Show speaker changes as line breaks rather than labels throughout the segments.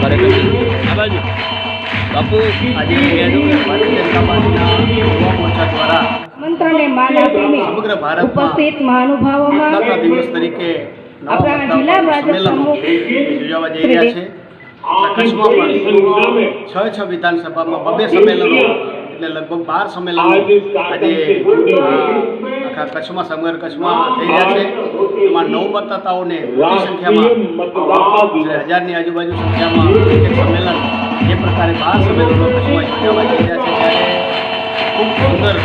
બાજુ. બાપુ
આજે ભારતીય જનતા પાર્ટીના યુવા મોરચા દ્વારા
મંત્રને માન આપીને
સમગ્ર ભારતમાં
ઉપસ્થિત મહાનુભાવોમાં
દિવસ તરીકે
આપણા જિલ્લા ભાજપ
યોજાવા જઈ રહ્યા છે. છ છ વિધાનસભામાં બબે સંમેલનો લગભગ બાર સંમેલન આજે આખા કચ્છમાં સમગ્ર કચ્છમાં થઈ રહ્યા છે. એમાં નવ મતદાતાઓને મોટી સંખ્યામાં હજારની આજુબાજુ સંખ્યામાં એક સંમેલન જે પ્રકારે બાર સંમેલનો કચ્છમાં યોજાવા જઈ રહ્યા છે ત્યારે ખૂબ સુંદર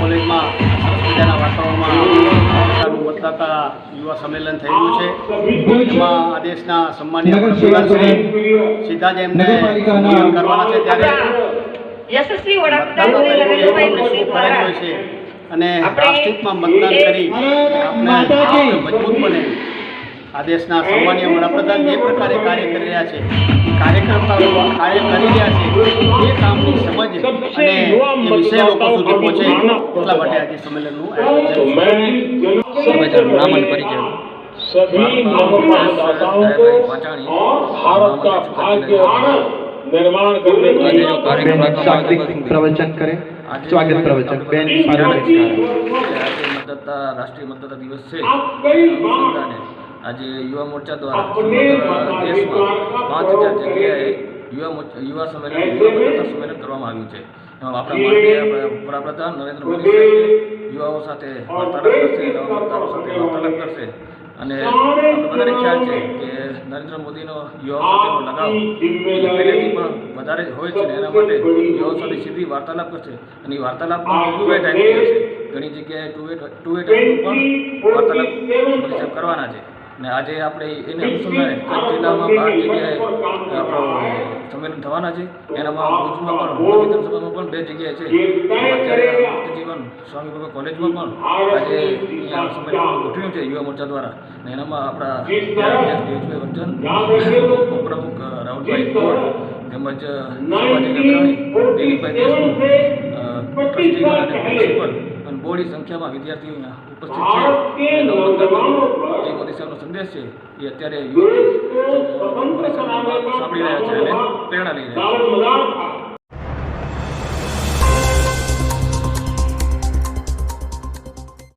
કોલેજમાં સરસ મજાના વાતાવરણમાં મતદાતા યુવા સંમેલન થયેલું છે. એમાં આ દેશના સન્માનીય સીધા જ એમને કરવાના છે ત્યારે અને રાષ્ટ્રહિતમાં મતદાન કરી આપણે બને. આ દેશના સન્માનીય વડાપ્રધાન જે પ્રકારે કાર્ય કરી રહ્યા છે એ કાર્યકર્તાઓ કાર્ય કરી રહ્યા છે એ કામની સમજ અને એ વિષય લોકો સુધી પહોંચે એટલા માટે આજે સંમેલનનું આયોજન છે
સર્વજન નામ અને પરિચય
सभी मतदाताओं को भारत का भाग्य निर्माण करने के
આજે
लिए
જો કાર્યક્રમ
બેન શાબ્દિક પ્રવચન કરે સ્વાગત પ્રવચન બેન પાર્વતી
આજે મતદાતા રાષ્ટ્રીય મતદાતા દિવસ છે
आप कई
અનુસંધાને આજે યુવા મોરચા દ્વારા સમગ્ર દેશમાં પાંચ હજાર જગ્યાએ યુવા યુવા સંમેલન યુવા સંમેલન કરવામાં આવ્યું છે. એમાં આપણા વડાપ્રધાન નરેન્દ્ર મોદી યુવાઓ સાથે વાર્તાલાપ કરશે નવા મતદારો સાથે વાર્તાલાપ કરશે. અને બધાને ખ્યાલ છે કે નરેન્દ્ર મોદીનો યુવાઓ સાથેનો લગાવ. પહેલેથી પણ વધારે હોય છે ને એના માટે યુવાઓ સાથે સીધી વાર્તાલાપ કરશે. અને એ વાર્તાલાપ પણ ટુ વે ટાઈમ હશે ઘણી જગ્યાએ two way two way time પણ વાર્તાલાપ કરવાના છે. ને આજે આપણે એને અનુસંધાને કચ્છ જિલ્લામાં બાર જગ્યાએ આપણો સંમેલન થવાના છે. એનામાં ભુજમાં પણ વિધાનસભામાં પણ બે જગ્યાએ છે. અત્યારે જીવન સ્વામી બાબા કોલેજમાં પણ આજે અહીંયા સંમેલન ગોઠવ્યું છે યુવા મોરચા દ્વારા. ને એનામાં આપણા અધ્યક્ષ દેવજીભાઈ વચ્ચન ઉપપ્રમુખ રાહુલભાઈ ગોળ તેમજ સામાજિક અગ્રણી દિલીપભાઈ દેશમુખ અ, ટ્રસ્ટીગણ અને પ્રિન્સિપલ બોડી સંખ્યામાં વિદ્યાર્થીઓ અહીંયા ઉપસ્થિત છે. જે મોદી સાહેબનો સંદેશ છે એ અત્યારે યુવા મોદી સાંભળી રહ્યા છે અને પ્રેરણા લઈ રહ્યા છે.